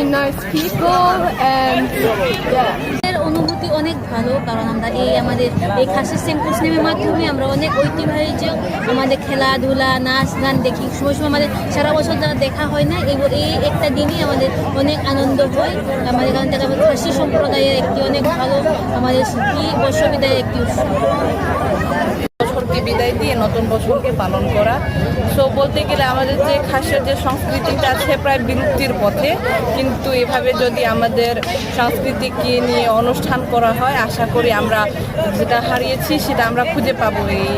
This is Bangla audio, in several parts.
very nice people and, yeah. অনুভূতি অনেক ভালো, কারণ আমরা এই আমাদের এই খাসি সিম্পোসিয়ামের মাধ্যমে আমরা অনেক ঐতিহ্য আমাদের খেলাধুলা, নাচ, গান দেখি। সময় সময় আমাদের সারা বছর যারা দেখা হয় না, এই এই একটা দিনই আমাদের অনেক আনন্দ হয়। আমাদের এখান থেকে খাসি সম্প্রদায়ের একটি অনেক ভালো, আমাদের কি বর্ষবিদায়ের একটি উৎসব। বছরকে বিদায় দিয়ে নতুন বছরকে পালন করা। সো বলতে গেলে আমাদের যে খাসের যে সংস্কৃতিটা আছে প্রায় বিলুপ্তির পথে, কিন্তু এভাবে যদি আমাদের সংস্কৃতিকে নিয়ে অনুষ্ঠান করা হয়, আশা করি আমরা যেটা হারিয়েছি সেটা আমরা খুঁজে পাবো এই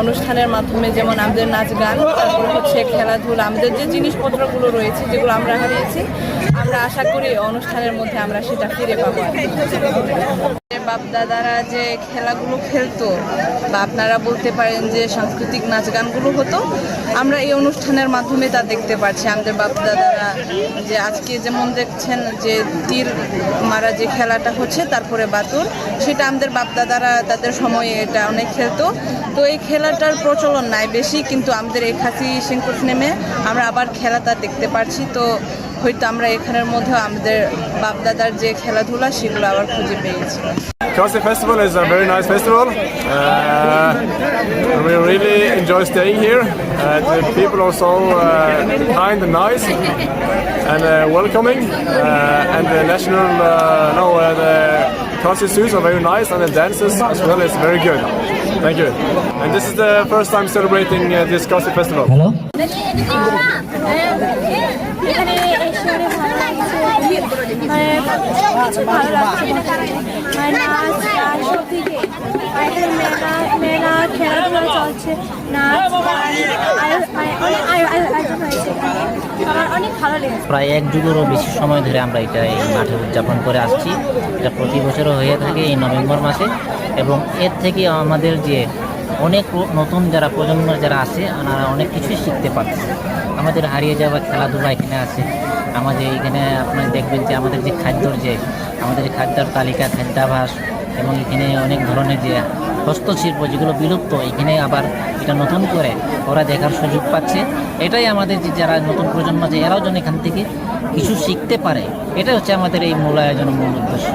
অনুষ্ঠানের মাধ্যমে। যেমন আমাদের নাচ গান, তারপর হচ্ছে খেলাধুলা, আমাদের যে জিনিসপত্রগুলো রয়েছে যেগুলো আমরা হারিয়েছি, আমরা আশা করি অনুষ্ঠানের মধ্যে আমরা সেটা ফিরে পাবো। বাপ দাদারা যে খেলাগুলো খেলতো বা আপনারা বলতে পারেন যে সাংস্কৃতিক নাচ গানগুলো হতো, আমরা এই অনুষ্ঠানের মাধ্যমে তা দেখতে পাচ্ছি আমাদের বাপ দাদারা যে আজকে যেমন দেখছেন যে তীর মারা যে খেলাটা হচ্ছে, তারপরে বাতুর, সেটা আমাদের বাপ দাদারা তাদের সময়ে এটা অনেক খেলতো। তো এই খেলাটার প্রচলন নাই বেশি, কিন্তু আমাদের এই খাসি সিংকুশ নেমে আমরা আবার খেলাটা দেখতে পাচ্ছি তো হয়তো আমরা এখানের মধ্যে আমাদের বাপ দাদার যে খেলাধুলা সেগুলো আবার খুঁজে পেয়েছি Kasi Festival is a very nice festival. Uh, we really enjoy staying here. Uh, the people are so uh, kind and nice and uh, welcoming. Uh, and the national, uh, no, uh, the costumes are very nice and the dances as well is very good. Thank you. And this is the first time celebrating uh, this Kasi Festival. Hello মানে ভালো লেগেছে। প্রায় এক যুগেরও বেশি সময় ধরে আমরা এটা এই মাঠে উদযাপন করে আসছি। এটা প্রতি বছরও হয়ে থাকে এই নভেম্বর মাসে। এবং এর থেকে আমাদের যে অনেক নতুন যারা প্রজন্ম যারা আছে, ওনারা অনেক কিছুই শিখতে পারছে। আমাদের হারিয়ে যাওয়া খেলাধুলা এখানে আছে। আমাদের এখানে আপনার দেখবেন যে আমাদের যে খাদ্যর যে, আমাদের খাদ্যর তালিকা, খাদ্যাভাস এবং এখানে অনেক ধরনের যে হস্তশিল্প যেগুলো বিলুপ্ত, এখানে আবার এটা নতুন করে ওরা দেখার সুযোগ পাচ্ছে। এটাই আমাদের যে যারা নতুন প্রজন্ম আছে, এরাও যেন এখান থেকে কিছু শিখতে পারে। এটাই হচ্ছে আমাদের এই মূল আয়োজনের মূল উদ্দেশ্য।